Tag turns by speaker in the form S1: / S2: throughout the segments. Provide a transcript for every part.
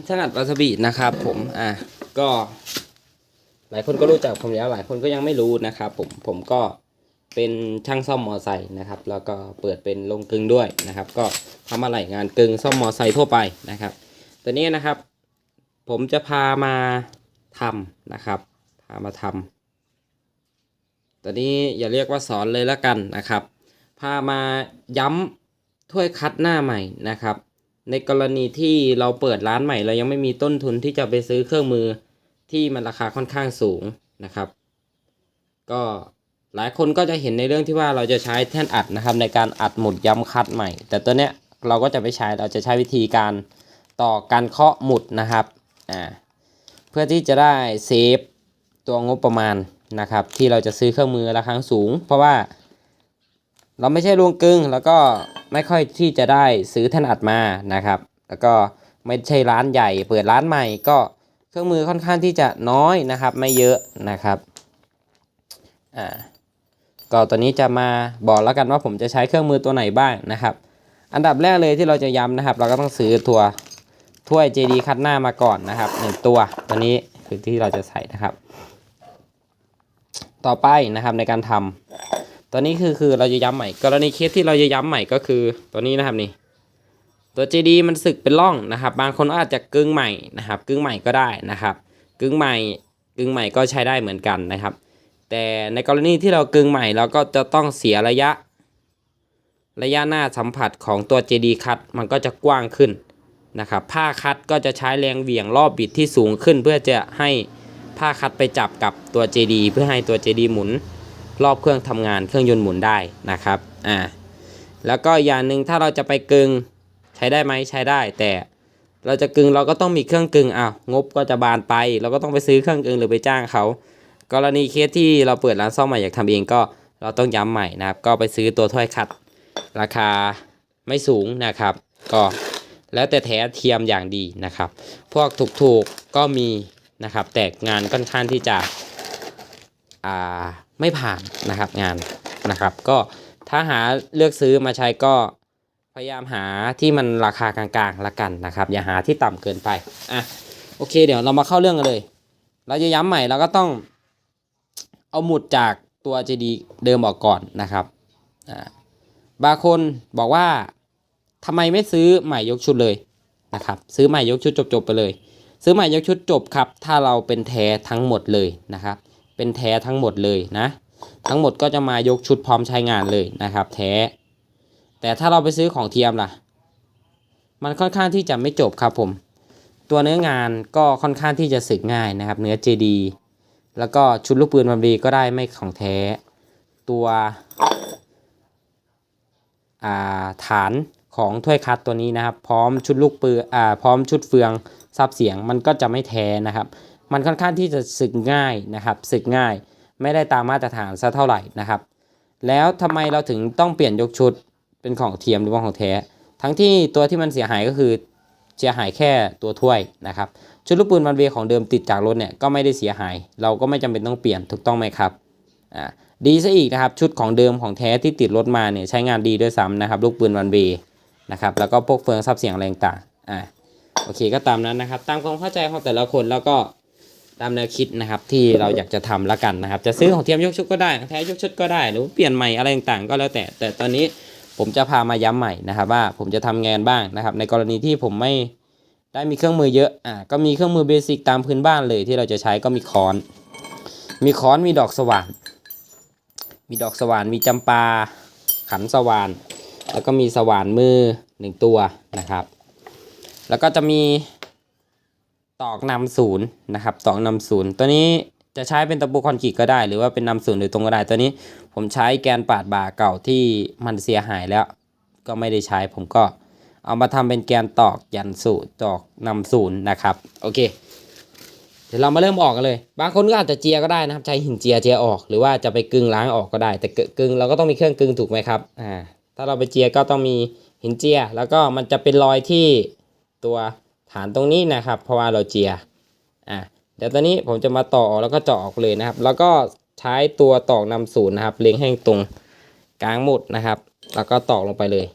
S1: วัสดีครับผมช่างอัดวาซาบินะครับผมอะก็ หลายคนก็รู้จักผมแล้วหลายคนก็ยังไม่รู้นะครับผมผมก็เป็นช่างซ่อมมอไซค์นะครับ แล้วก็เปิดเป็นโรงกึงด้วยนะครับ ก็ทำอะไรงานกึงซ่อมมอไซค์ทั่วไปนะครับตอนนี้นะครับ ผมจะพามาทำนะครับ พามาทำตอนนี้อย่าเรียกว่าสอนเลยละกันนะครับ พามาย้ำถ้วยคัดหน้าใหม่นะครับ ในกรณีที่เราเปิดร้านใหม่ เรายังไม่มีต้นทุนที่จะไปซื้อเครื่องมือที่มันราคาค่อนข้างสูงนะครับ ก็หลายคนก็จะเห็นในเรื่องที่ว่าเราจะใช้แท่นอัดนะครับ ในการอัดหมุดย้ำคัดใหม่ แต่ตัวเนี้ยเราก็จะไม่ใช้เราจะใช้วิธีการต่อการเคาะหมุดนะครับอ่าเพื่อที่จะได้เซฟตัวงบประมาณนะครับ ที่เราจะซื้อเครื่องมือราคาสูง เพราะว่าเราไม่ใช่รวงกึ่งแล้วก็ ไม่ค่อยที่จะได้ซื้อแท่นอัดมานะครับ แล้วก็ไม่ใช่ร้านใหญ่ เปิดร้านใหม่ก็เครื่องมือค่อนข้างที่จะน้อยนะครับ ไม่เยอะนะครับอ่าก็ตัวนี้จะมาบอกแล้วกันว่าผมจะใช้เครื่องมือตัวไหนบ้างนะครับ อันดับแรกเลยที่เราจะย้ำนะครับ เราก็ต้องซื้อตัวถ้วย JD คัดหน้ามาก่อนนะครับหนึ่งตัวตัวนี้คือที่เราจะใส่นะครับ ต่อไปนะครับในการทำ ตัวนี้คือคือเราจะย้ำใหม่ กรณีเคสที่เราจะย้ำใหม่ก็คือตัวนี้นะครับนี่ตัว JD มันสึกเป็นร่องนะครับ บางคนอาจจะกึ่งใหม่นะครับ กึ่งใหม่ก็ได้นะครับ กึ่งใหม่กึ่งใหม่ก็ใช้ได้เหมือนกันนะครับ แต่ในกรณีที่เรากึ่งใหม่เราก็จะต้องเสียระยะ ระยะหน้าสัมผัสของตัว JD คัดมันก็จะกว้างขึ้นนะครับผ้าคัดก็จะใช้แรงเหวี่ยงรอบบิดที่สูงขึ้น เพื่อจะให้ผ้าคัดไปจับกับตัว JD เพื่อให้ตัว JD หมุน รอบเครื่องทำงานเครื่องยนต์หมุนได้นะครับอ่าแล้วก็อย่างหนึ่งถ้าเราจะไปกึงใช้ได้ไหมใช้ได้ แต่เราจะกึงเราก็ต้องมีเครื่องกึงอ้าวงบก็จะบานไป เราก็ต้องไปซื้อเครื่องกึงหรือไปจ้างเขากรณีเคสที่เราเปิดร้านซ่อมใหม่อยากทำเองก็เราต้องย้ำใหม่นะครับ ก็ไปซื้อตัวถ้วยขัด ราคาไม่สูงนะครับ ก็แล้วแต่แท้เทียมอย่างดีนะครับ พวกถูกๆก็มีนะครับ แต่งานค่อนข้างที่จะอ่า ไม่ผ่านนะครับงานนะครับ ก็ถ้าหาเลือกซื้อมาใช้ก็พยายามหาที่มันราคากลางๆละกันนะครับ อย่าหาที่ต่ำเกินไปอะโอเค เดี๋ยวเรามาเข้าเรื่องกันเลย เราจะย้ำใหม่เราก็ต้องเอาหมุดจากตัว JD เดิมออกก่อนนะครับอ่าบางคนบอกว่าทำไมไม่ซื้อใหม่ยกชุดเลยนะครับ ซื้อใหม่ยกชุดจบๆไปเลย ซื้อใหม่ยกชุดจบครับ ถ้าเราเป็นแท้ทั้งหมดเลยนะครับ เป็นแท้ทั้งหมดเลยนะ ทั้งหมดก็จะมายกชุดพร้อมใช้งานเลยนะครับ แท้ แต่ถ้าเราไปซื้อของเทียมล่ะ มันค่อนข้างที่จะไม่จบครับผม ตัวเนื้องานก็ค่อนข้างที่จะสึกง่ายนะครับ เนื้อ JD แล้วก็ชุดลูกปืนบัมบีก็ได้ไม่ของแท้ ตัวาฐานของถ้วยคัดตัวนี้นะครับ พร้อมชุดลูกปืนพร้อมชุดเฟืองซับเสียงมันก็จะไม่แท้นะครับ มันค่อนข้างที่จะสึกง่ายนะครับสึกง่าย ไม่ได้ตามมาตรฐานซะเท่าไหร่นะครับ แล้วทำไมเราถึงต้องเปลี่ยนยกชุดเป็นของเทียมหรือว่าของแท้ ทั้งที่ตัวที่มันเสียหายก็คือเสียหายแค่ตัวถ้วยนะครับ ชุดลูกปืนมันเวของเดิมติดจากรถเนี่ยก็ไม่ได้เสียหาย เราก็ไม่จำเป็นต้องเปลี่ยนถูกต้องไหมครับอ่าดีซะอีกนะครับชุดของเดิมของแท้ที่ติดรถมาเนี่ยใช้งานดีด้วยซ้ำนะครับ ลูกปืนวันเวนะครับแล้วก็พวกเฟืองซับเสียงอะไรต่างอ่าโอเคก็ตามนั้นนะครับ ตามความเข้าใจของแต่ละคนแล้วก็ ตามแนวคิดนะครับที่เราอยากจะทำละกันนะครับ จะซื้อของเทียมยกชุดก็ได้ของแท้ยกชุดก็ได้หรือเปลี่ยนใหม่อะไรต่างๆ ก็แล้วแต่ แต่ตอนนี้ผมจะพามาย้ำใหม่นะครับ ว่าผมจะทำงานบ้างนะครับ ในกรณีที่ผมไม่ได้มีเครื่องมือเยอะอ่าก็มีเครื่องมือเบสิกตามพื้นบ้านเลยที่เราจะใช้ก็มีค้อน มีค้อนมีดอกสว่าน มีดอกสว่านมีจำปา ขันสว่าน แล้วก็มีสว่านมือหนึ่งตัวนะครับ แล้วก็จะมี ตอกนำศูนย์นะครับ ตอกนำศูนย์ตัวนี้จะใช้เป็นตะปูคอนกรีตก็ได้ หรือว่าเป็นนำศูนย์โดยตรงก็ได้ตัวนี้ผมใช้แกนปาดบ่าเก่าที่มันเสียหายแล้ว ก็ไม่ได้ใช้ผมก็เอามาทำเป็นแกนตอกยันสูตรตอกนำศูนย์นะครับโอเค เดี๋ยวเรามาเริ่มออกกันเลย บางคนก็อาจจะเจียก็ได้นะครับ ใช้หินเจียเจียออก หรือว่าจะไปกึ่งล้างออกก็ได้ แต่กึ่งเราก็ต้องมีเครื่องกึ่งถูกไหมครับอ่าถ้าเราไปเจียก็ต้องมีหินเจีย แล้วก็มันจะเป็นรอยที่ตัว ฐานตรงนี้นะครับ เพราะว่าเราเจียอะเดี๋ยวตอนนี้ผมจะมาต่อแล้วก็เจาะออกเลยนะครับ แล้วก็ใช้ตัวตอกนำศูนย์นะครับ เล็งให้ตรงกลางหมุดนะครับ แล้วก็ตอกลงไปเลย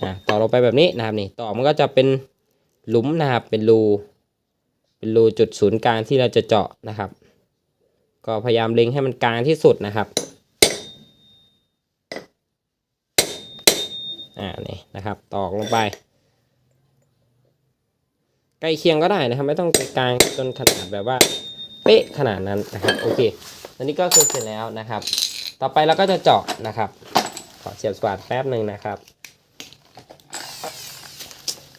S1: อ่าต่อลงไปแบบนี้นะครับนี่ต่อมันก็จะเป็นหลุมนะครับเป็นรูเป็นรูจุดศูนย์กลางที่เราจะเจาะนะครับ ก็พยายามเล็งให้มันกลางที่สุดนะครับอ่านี่นะครับตอกลงไป ใกล้เคียงก็ได้นะครับ ไม่ต้องไปกลางจนขนาดแบบว่า เป๊ะขนาดนั้นนะครับโอเคอันนี้ก็คือเสร็จแล้วนะครับ ต่อไปเราก็จะเจาะนะครับ ขอเสียบสว่านแป๊บหนึ่งนะครับ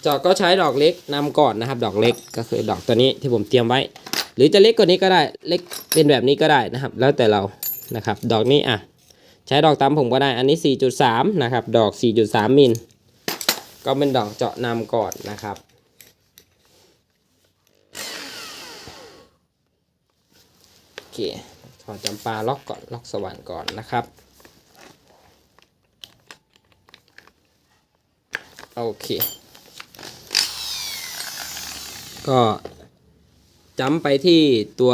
S1: เจาะก็ใช้ดอกเล็กนำก่อนนะครับ ดอกเล็กก็คือดอกตัวนี้ที่ผมเตรียมไว้ หรือจะเล็กกว่านี้ก็ได้เล็กเป็นแบบนี้ก็ได้นะครับ แล้วแต่เรานะครับ ดอกนี้อะใช้ดอกตามผมก็ได้อันนี้ 4.3 นะครับ ดอก 4.3 มิลก็เป็นดอกเจาะนำก่อนนะครับ โอเค ถอดจำปาล็อกก่อนล็อกสว่านก่อนนะครับ โอเค ก็จำไปที่ตัว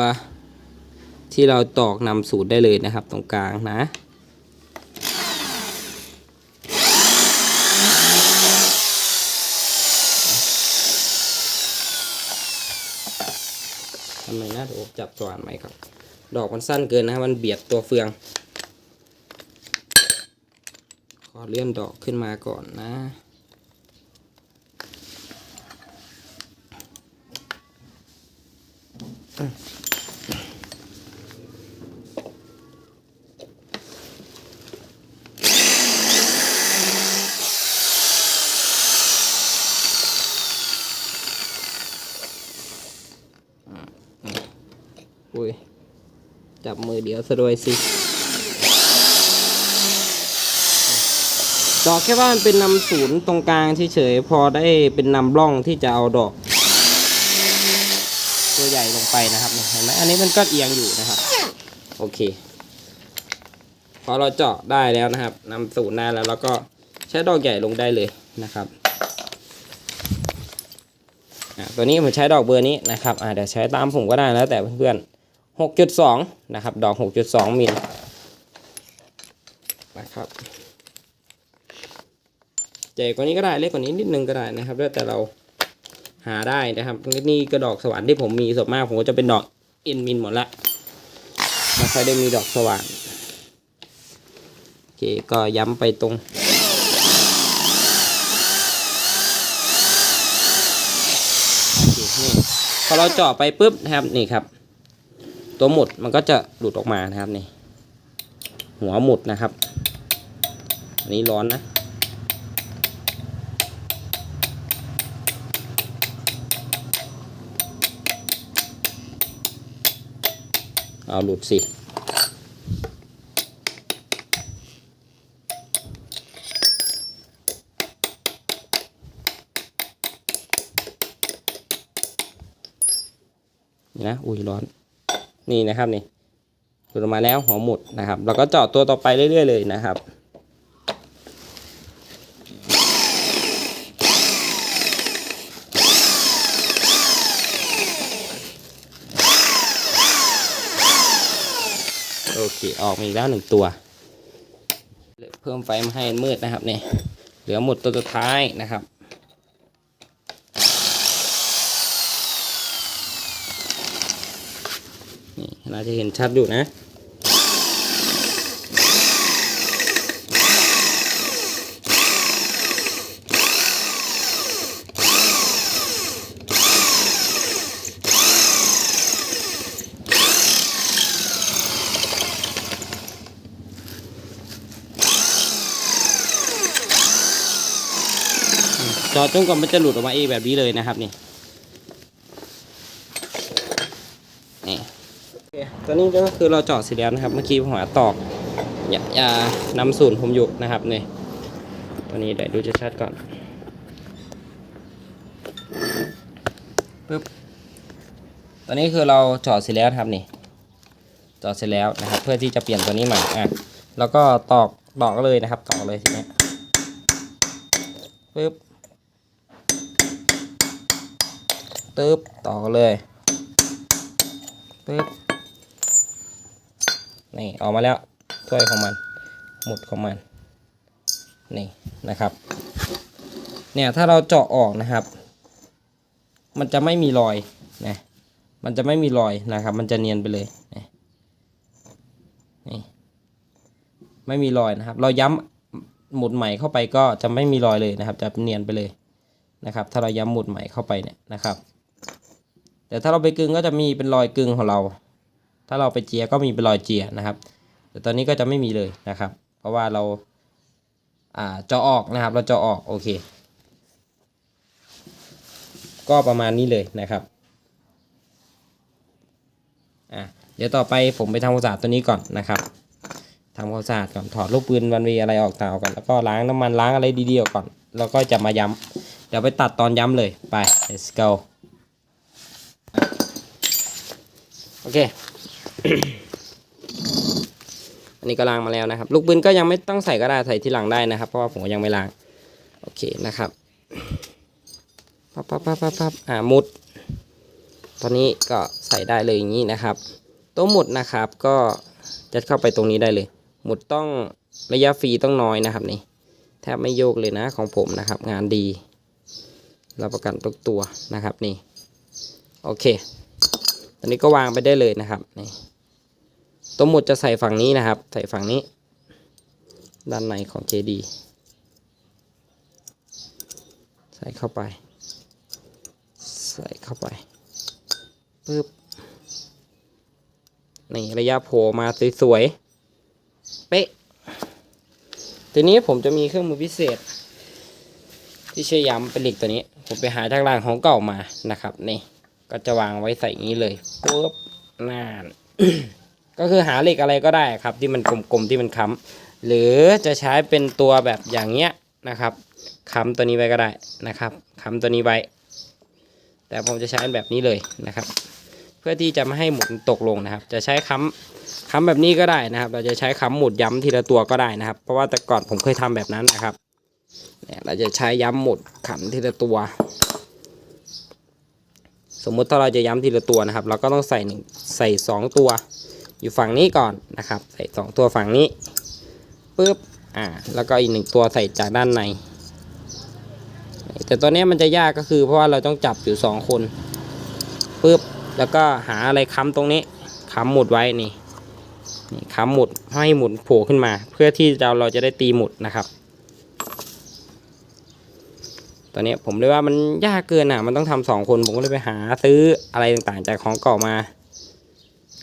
S1: ที่เราตอกนำสูตรได้เลยนะครับตรงกลางนะทำไมนะเดี๋ยวจับสว่านไหมครับ ดอกมันสั้นเกินนะมันเบียดตัวเฟือง ขอเลื่อนดอกขึ้นมาก่อนนะอุ้ย จับมือเดียวซะด้วยสิดอกแค่ว่ามันเป็นนำศูนย์ตรงกลางเฉยๆพอได้เป็นนำร่องที่จะเอาดอก ตัวใหญ่ลงไปนะครับเห็นไหมอันนี้มันก็เอียงอยู่นะครับ โอเค พอเราเจาะได้แล้วนะครับนำศูนย์ได้แล้วแล้วก็ใช้ดอกใหญ่ลงได้เลยนะครับตัวนี้ผมใช้ดอกเบอร์นี้นะครับอะเดี๋ยวใช้ตามผมก็ได้แล้วแต่เพื่อนๆ 6.2 นะครับ ดอก 6.2 มิลนะครับใหญ่กว่านี้ก็ได้เล็กกว่านี้นิดนึงก็ได้นะครับ แล้วแต่เราหาได้นะครับนี่ก็ดอกสว่านที่ผมมีส่วนมากผมก็จะเป็นดอกเอ็นมิลหมดละไม่ค่อยได้มีดอกสว่านโอเคก็ย้ำไปตรงโอเคนี่พอเราเจาะไปปุ๊บนะครับนี่ครับ ตัวหมุดมันก็จะหลุดออกมานะครับนี่ หัวหมุดนะครับอันนี้ร้อนนะเอาหลุดสินี่นะอุ้ยร้อน นี่นะครับนี่หลุดออกมาแล้วหัวหมุดนะครับ เราก็เจาะตัวต่อไปเรื่อยๆเลยนะครับโอเค ออกมาอีกแล้วหนึ่งตัว เพิ่มไฟมาให้มืดนะครับนี่เหลือหมุดตัวสุดท้ายนะครับาจะเห็นชัดอยู่นะ จอดจนกว่ามันจะหลุดออกมาเองแบบนี้เลยนะครับนี่ ตัวนี้ก็คือเราเจาะเสร็จแล้วนะครับ เมื่อกี้ผมหาตอกอย่ายานำศูนย์ผมอยู่นะครับนี่ตัวนี้เดี๋ยวดูจะชัดก่อนปึ๊บตัวนี้คือเราเจาะเสร็จแล้วนะครับนี่เจาะเสร็จแล้วนะครับ เพื่อที่จะเปลี่ยนตัวนี้ใหม่อะแล้วก็ตอกตอกเลยนะครับตอกเลยทีนี้ปึ๊บตึ๊บต่อเลยปึ๊บ นี่ออกมาแล้วถ้วยของมัน หมุดของมันนี่นะครับ เนี่ยถ้าเราเจาะออกนะครับ มันจะไม่มีรอยนะมันจะไม่มีรอยนะครับ มันจะเนียนไปเลยนี่ไม่มีรอยนะครับ เราย้ำหมุดใหม่เข้าไปก็จะไม่มีรอยเลยนะครับ จะเนียนไปเลยนะครับ ถ้าเราย้ำหมุดใหม่เข้าไปเนี่ยนะครับ แต่ถ้าเราไปกึงก็จะมีเป็นรอยกึงของเรา ถ้าเราไปเจียก็มีเป็นรอยเจียนะครับ แต่ตอนนี้ก็จะไม่มีเลยนะครับ เพราะว่าเราอ่าเจาะออกนะครับ เราเจาะออกโอเค ก็ประมาณนี้เลยนะครับอะเดี๋ยวต่อไปผมไปทำความสะอาดตัวนี้ก่อนนะครับทำความสะอาดก่อนถอดลูกปืนวันวีอะไรออกตาออกก่อนแล้วก็ล้างน้ำมันล้างอะไรดีๆออกก่อนแล้วก็จะมาย้ำเดี๋ยวไปตัดตอนย้ำเลยไป let's go โอเค อันนี้ก็ล้างมาแล้วนะครับ ลูกปืนก็ยังไม่ต้องใส่ก็ได้ใส่ที่หลังได้นะครับ เพราะว่าผมยังไม่ล้าง โอเคนะครับปั๊บปั๊บปั๊บปั๊บปั๊บอ่ามุด ตอนนี้ก็ใส่ได้เลยอย่างนี้นะครับ ตัวหมุดนะครับก็จะเข้าไปตรงนี้ได้เลย หมุดต้องระยะฟรีต้องน้อยนะครับนี่แทบไม่โยกเลยนะของผมนะครับ งานดีรับประกันทุกตัวนะครับนี่ โอเค ตอนนี้ก็วางไปได้เลยนะครับนี่ ตัวหมุดจะใส่ฝั่งนี้นะครับ ใส่ฝั่งนี้ ด้านในของ JD ใส่เข้าไป ใส่เข้าไปปึ๊บนี่ระยะโผล่มาสวยๆ เป๊ะ ทีนี้ผมจะมีเครื่องมือพิเศษ ที่ช่ย้ำเป็นเหล็กตัวนี้ ผมไปหาจากร้านของเก่ามานะครับ นี่ ก็จะวางไว้ใส่อย่างนี้เลยปุ๊บนาน ก็คือหาเหล็กอะไรก็ได้ครับ ที่มันกลมๆที่มันค้ำหรือจะใช้เป็นตัวแบบอย่างเงี้ยนะครับค้ำตัวนี้ไว้ก็ได้นะครับค้ำตัวนี้ไว้ แต่ผมจะใช้แบบนี้เลยนะครับ เพื่อที่จะไม่ให้หมุนตกลงนะครับ จะใช้ค้ำค้ำแบบนี้ก็ได้นะครับ เราจะใช้ค้ำหมุดย้ำทีละตัวก็ได้นะครับ เพราะว่าแต่ก่อนผมเคยทำแบบนั้นนะครับเนี่ยเราจะใช้ย้ำหมุดขันทีละตัว สมมุติถ้าเราจะย้ำทีละตัวนะครับ เราก็ต้องใส่หนึ่งใส่สองตัว อยู่ฝั่งนี้ก่อนนะครับ ใส่สองตัวฝั่งนี้ปุ๊บอ่าแล้วก็อีกหนึ่งตัวใส่จากด้านใน แต่ตัวนี้มันจะยากก็คือเพราะว่าเราต้องจับอยู่สองคนปุ๊บแล้วก็หาอะไรค้ำตรงนี้ค้ำหมุดไว้นี่นี่ค้ำหมุดให้หมุดโผล่ขึ้นมา เพื่อที่เราเราจะได้ตีหมุดนะครับตัวเนี้ผมเลยว่ามันยากเกินอะ มันต้องทำสองคน ผมก็เลยไปหาซื้ออะไรต่างๆจากของเก่ามา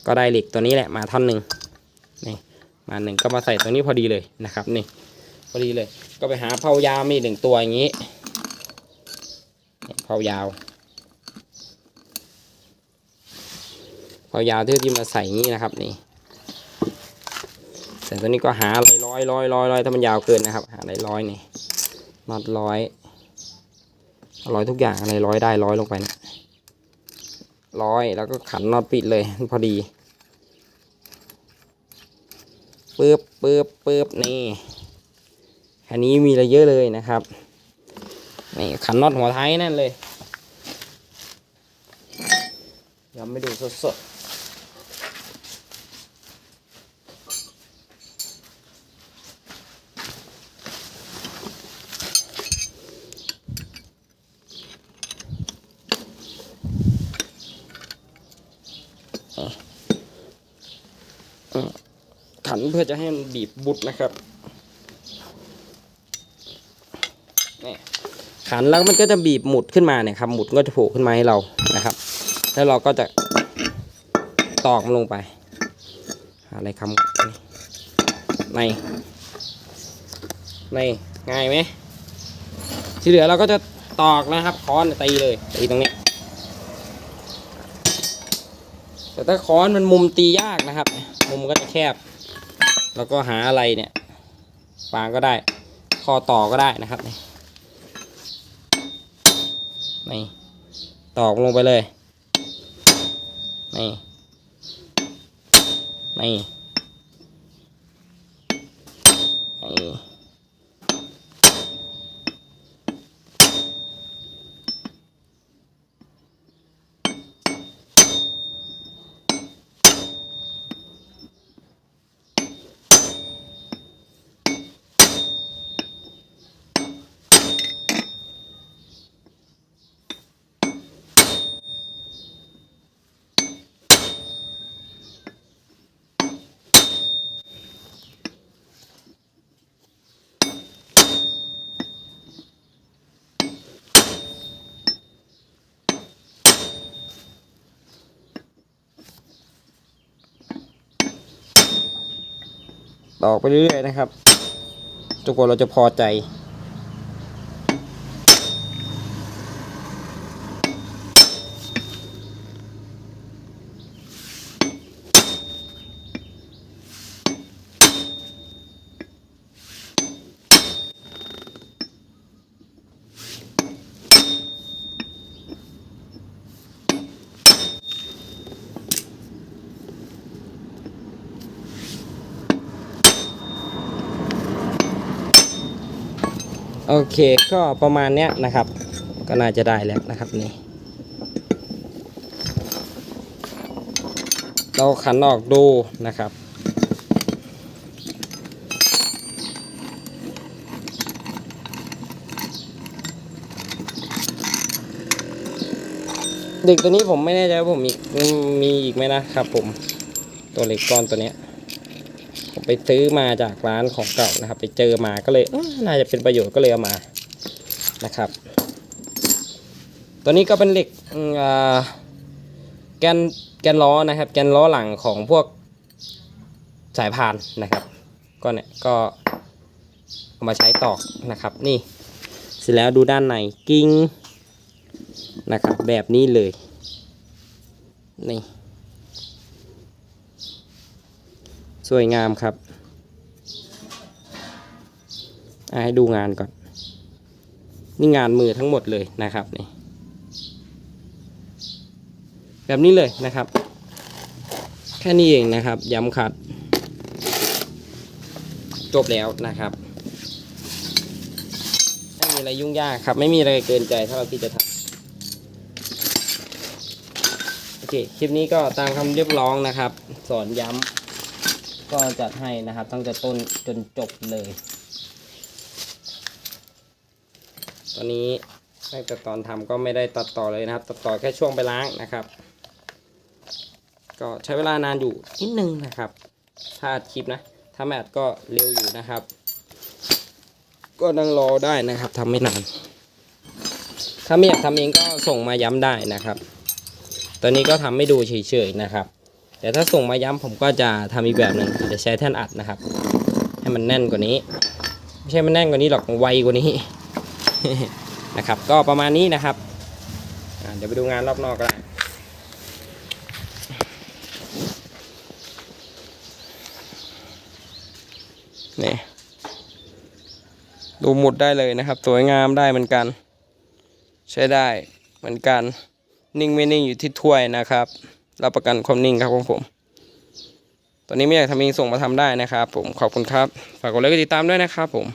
S1: ก็ได้เหล็กตัวนี้แหละมาท่อนหนึ่งนี่มาหนึ่งก็มาใส่ตัวนี้พอดีเลยนะครับนี่พอดีเลย ก็ไปหาเผายาวมีหนึ่งตัวอย่างนี้เผายาวเผายาวที่ที่มาใส่นี้นะครับนี่แต่ตัวนี้ก็หาอะไรร้อยร้อยร้อยร้อยถ้ามันยาวเกินนะครับ หาอะไรร้อยนี่น็อตร้อยร้อยทุกอย่างอะไรร้อยได้ร้อยลงไปนะ ร้อยแล้วก็ขันน็อตปิดเลยพอดีปึ๊บปึ๊บปึ๊บนี่อันนี้มีอะไรเยอะเลยนะครับนี่ขันน็อตหัวท้ายนั่นเลยยังไม่ดูสดๆ ขันเพื่อจะให้มันบีบบุดนะครับนี่ขันแล้วมันก็จะบีบหมุดขึ้นมาเนี่ยครับหมุดก็จะโผล่ขึ้นมาให้เรานะครับ แล้วเราก็จะตอกมันลงไปอะไรคำในในง่ายไหมที่เหลือเราก็จะตอกนะครับค้อนตีเลยตีตรงนี้ แต่ถ้าค้อนมันมุมตียากนะครับ มุมก็จะแคบ แล้วก็หาอะไรเนี่ยฟางก็ได้คอต่อก็ได้นะครับนี่นี่ตอกลงไปเลยนี่นี่นี่ ตอกไปเรื่อยๆนะครับจนกว่าเราจะพอใจ โอเคก็ประมาณเนี้ยนะครับ ก็น่าจะได้แล้วนะครับนี่เราขันออกดูนะครับ เด็กตัวนี้ผมไม่แน่ใจว่าผมมีมีอีกไหมนะครับผมตัวเล็กก้อนตัวเนี้ย ไปซื้อมาจากร้านของเก่านะครับ ไปเจอมาก็เลยน่าจะเป็นประโยชน์ก็เลยเอามานะครับ ตัวนี้ก็เป็นเหล็กแกนแกนล้อนะครับ แกนล้อหลังของพวกสายพานนะครับก็เนี่ยก็เอามาใช้ตอกนะครับ นี่เสร็จแล้วดูด้านในกิ้งนะครับแบบนี้เลยนี่ ส วยงามครับให้ดูงานก่อน นี่งานมือทั้งหมดเลยนะครับนี่แบบนี้เลยนะครับ แค่นี้เองนะครับ ย้ำขัด จบแล้วนะครับไม่มีอะไรยุ่งยากครับ ไม่มีอะไรเกินใจถ้าเราที่จะทำโอเค คลิปนี้ก็ตามคำเรียกร้องนะครับ สอนย้ำ ก็จัดให้นะครับ ตั้งแต่ต้นจนจบเลย ตอนนี้ตั้งแต่ตอนทำก็ไม่ได้ตัดต่อเลยนะครับ ตัดต่อแค่ช่วงไปล้างนะครับ ก็ใช้เวลานานอยู่นิดนึงนะครับ ถ้าอัดคลิปนะ ถ้าไม่อัดก็เร็วอยู่นะครับ ก็นั่งรอได้นะครับทำไม่นาน ถ้าไม่อยากทำเองก็ส่งมาย้ำได้นะครับ ตอนนี้ก็ทำไม่ดูเฉยๆนะครับ แต่ถ้าส่งมาย้ำผมก็จะทำอีกแบบหนึ่งจะใช้แท่นอัดนะครับ ให้มันแน่นกว่านี้ ไม่ใช่มันแน่นกว่านี้หรอกไวกว่านี้นะครับ ก็ประมาณนี้นะครับเดี๋ยวไปดูงานรอบนอกก็ได้นี่ดูหมุดได้เลยนะครับ สวยงามได้เหมือนกัน ใช้ได้เหมือนกัน นิ่งไม่นิ่งอยู่ที่ถ้วยนะครับ รับประกันความนิ่งครับของผม ตอนนี้ไม่อยากทำเองส่งมาทำได้นะครับ ผมขอบคุณครับ ฝากกดไลค์กดติดตามด้วยนะครับผม